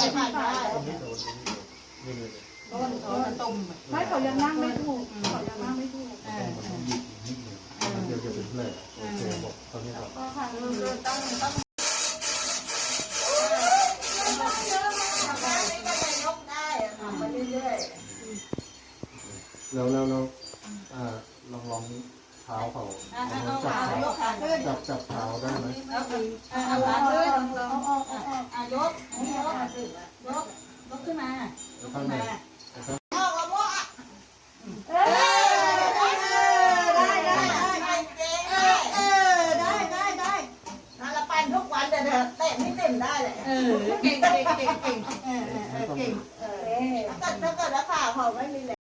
ได้ผ่านได้นี่เลยต้นต้นต้มไม่เขายังนั่งไม่ถูกเขายังนั่งไม่ถูกเออมันต้องหยิบนิดหนึ่งมันเดียวจะเป็นแผลโอเคบอกตอนนี้ครับก็ค่ะต้องต้องยกได้ทำไปเรื่อยแล้วแล้วแล้วอ่าลองลองเท้าเขาๆอะลเอาองจับขาเท้ายกขาขึ้นจับจับเท้าได้ไหมเอาเอาขาขึ้นอะย ยกยกขึ้นมายกขึ้นมาพ่อกับพ่อได้ได้ได้เจ๊เออได้ได้ได้เราปั่นทุกวันแต่เตะไม่เต็มได้เลยเออเก่งเก่งเก่งเก่งเออเออเก่งเออถ้าเกิดถ้าเกิดราคาเขาไม่มีแ